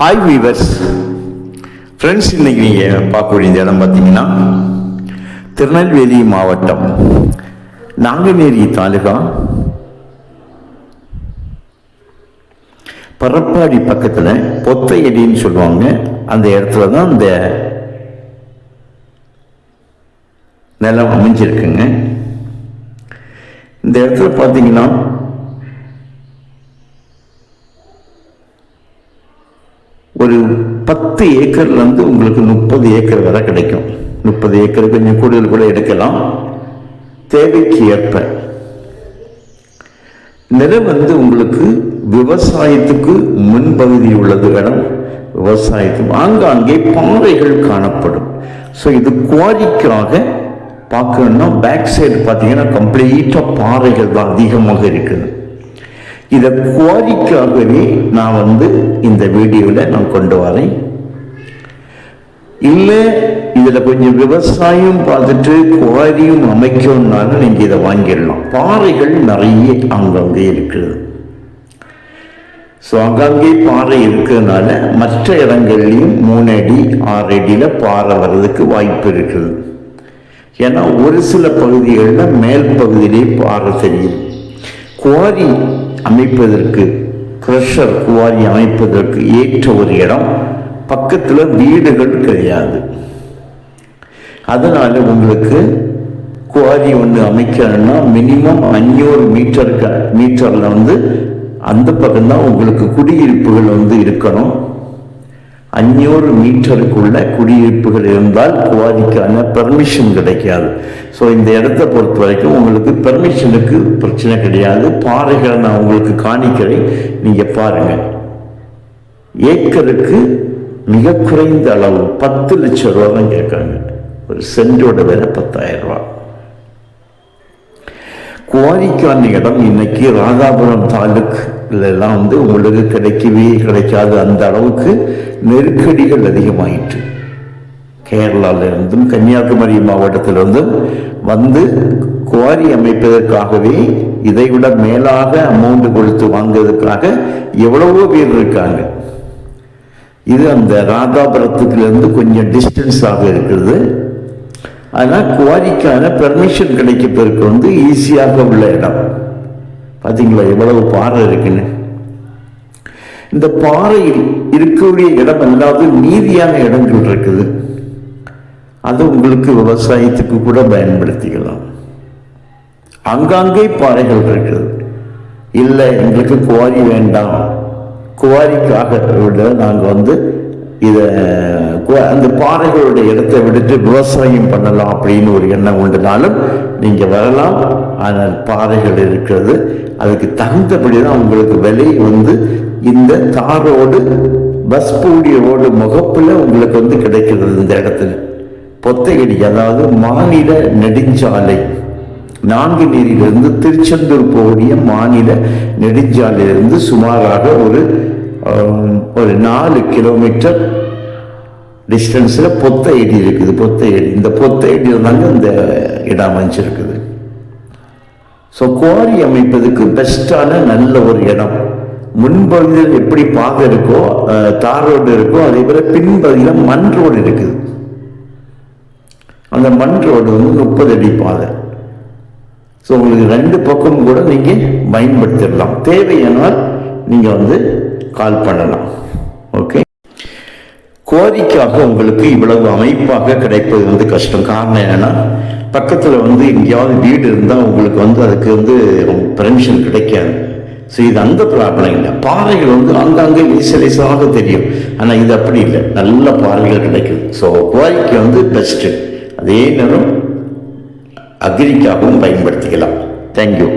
Hi viewers friends இன்னைக்கு நீங்கள் பார்க்கக்கூடிய இடம் பார்த்தீங்கன்னா திருநெல்வேலி மாவட்டம் நாங்குநேரி தாலுகா பரப்பாடி பக்கத்தில் பொத்தையடின்னு சொல்லுவாங்க. அந்த இடத்துல தான் இந்த நிலம் அமைஞ்சிருக்குங்க. இந்த இடத்துல பார்த்தீங்கன்னா ஒரு பத்து ஏக்கர்லேருந்து உங்களுக்கு முப்பது ஏக்கர் வரை கிடைக்கும். முப்பது ஏக்கர் கொஞ்சம் கூடுதல் கூட எடுக்கலாம். தேவைக்கு ஏற்ப. நிலம் வந்து உங்களுக்கு விவசாயத்துக்கு முன்பகுதி உள்ளது இடம் விவசாயத்துக்கு ஆங்காங்கே பாறைகள் காணப்படும். ஸோ இது குவாரிக்காக பார்க்கணும்னா பேக் சைடு பார்த்தீங்கன்னா கம்ப்ளீட்டாக பாறைகள் தான் அதிகமாக இருக்குது. இதை குவாரிக்காகவே நான் வந்து இந்த வீடியோவில் நான் கொண்டு வரேன். இல்லை இதில் கொஞ்சம் விவசாயம் பார்த்துட்டு குவாரியும் அமைக்கணும்னாலும் நீங்கள் இதை வாங்கிடலாம். பாறைகள் நிறைய அங்கங்கே இருக்குது. ஸோ அங்கங்கே பாறை இருக்கிறதுனால மற்ற இடங்கள்லையும் மூணு அடி ஆறு அடியில் பாறை வர்றதுக்கு வாய்ப்பு இருக்குது. ஏன்னா ஒரு சில பகுதிகளில் மேல் பகுதியிலே பாறை தெரியும். குவாரி அமைப்பதற்கு க்ரஷர் குவாரி அமைப்பதற்கு ஏற்ற ஒரு இடம் பக்கத்தில் வீடுகள் கிடையாது. அதனால் உங்களுக்கு குவாரி ஒன்று அமைக்கணும்னா மினிமம் அஞ்சூறு மீட்டருக்கு மீட்டரில் வந்து அந்த பக்கம்தான் உங்களுக்கு குடியிருப்புகள் வந்து இருக்கணும். அஞ்சூறு மீட்டருக்குள்ள குடியிருப்புகள் இருந்தால் குவாரிக்கான பெர்மிஷன் கிடைக்காது. ஸோ இந்த இடத்த பொறுத்த வரைக்கும் உங்களுக்கு பெர்மிஷனுக்கு பிரச்சனை கிடையாது. பாறைகளை நான் உங்களுக்கு காணிக்கிறேன். நீங்கள் பாருங்கள் ஏக்கருக்கு மிக குறைந்த அளவு பத்து லட்சம் ரூபா தான் கேட்குறாங்க. ஒரு சென்டோட விலை பத்தாயிரம் ரூபா. குவாரிக்கான இடம் இன்னைக்கு ராதாபுரம் தாலுக் எல்லாம் வந்து உங்களுக்கு கிடைக்கவே கிடைக்காது அந்த அளவுக்கு நெருக்கடிகள் அதிகமாயிற்று. கேரளால இருந்தும் கன்னியாகுமரி மாவட்டத்திலிருந்தும் வந்து குவாரி அமைப்பதற்காகவே இதை விட மேலாக அமௌண்ட் கொடுத்து வாங்குவதற்காக எவ்வளவோ பேர் இருக்காங்க. இது அந்த ராதாபுரத்துக்குலேருந்து கொஞ்சம் டிஸ்டன்ஸாக இருக்கிறது ஆனால் குவாரிக்கான பெர்மிஷன் கிடைக்கப்பெருக்கு வந்து ஈஸியாக உள்ள இடம். பார்த்தீங்களா எவ்வளவு பாறை இருக்குன்னு? இந்த பாறையில் இருக்கக்கூடிய இடம் அல்லாது மீதியான இடங்கள் இருக்குது. அது உங்களுக்கு விவசாயத்துக்கு கூட பயன்படுத்திக்கலாம். அங்காங்கே பாறைகள் இருக்குது. இல்லை எங்களுக்கு குவாரி வேண்டாம். குவாரிக்காக விட நாங்கள் வந்து இதை அந்த பாறைகளுடைய இடத்தை விட்டுட்டு விவசாயம் பண்ணலாம் அப்படின்னு ஒரு எண்ணம் உண்டுனாலும் நீங்கள் வரலாம். ஆனால் பாறைகள் இருக்கிறது. அதுக்கு தகுந்தபடி தான் உங்களுக்கு விலை வந்து இந்த தாரோடு பஸ் பூடிய ரோடு முகப்பில் உங்களுக்கு வந்து கிடைக்கிறது இந்த இடத்துல. பொத்தையடி அதாவது மாநில நெடுஞ்சாலை. நான்கு நீரிலிருந்து திருச்செந்தூர் போகக்கூடிய மாநில நெடுஞ்சாலையிலிருந்து சுமாராக ஒரு ஒரு நாலு கிலோமீட்டர் டிஸ்டன்ஸில் பொத்த ஏடி இருக்குது. பொத்த ஏடி இந்த பொத்த ஏடி இருந்தாங்க இந்த இடம் அமைஞ்சிருக்குது. ஸோ குவாரி அமைப்பதுக்கு பெஸ்ட்டான நல்ல ஒரு இடம். முன்பகுதியில் எப்படி பாதை இருக்கோ தார் ரோடு இருக்கோ அதே போல பின்பகுதியில் மண் ரோடு இருக்குது. அந்த மண் ரோடு வந்து முப்பது அடி பாதை. ஸோ உங்களுக்கு ரெண்டு பக்கம் கூட நீங்கள் பயன்படுத்திடலாம். தேவையானால் நீங்கள் வந்து கால் பண்ணலாம். ஓகே கோரிக்காக உங்களுக்கு இவ்வளவு அமைப்பாக கிடைப்பது வந்து கஷ்டம். காரணம் என்னன்னா பக்கத்தில் வந்து எங்கேயாவது வீடு இருந்தால் உங்களுக்கு வந்து அதுக்கு வந்து பெர்மிஷன் கிடைக்காது. ஸோ இது அந்த ப்ராப்ளம் இல்லை. பாறைகள் வந்து அங்கங்கே லேசலேசாக தெரியும். ஆனால் இது அப்படி இல்லை. நல்ல பாறைகள் கிடைக்குது. ஸோ குவாரிக்கு வந்து பெஸ்ட்டு அதே நேரம் அக்ரிக்காகவும் பயன்படுத்திக்கலாம். தேங்க்யூ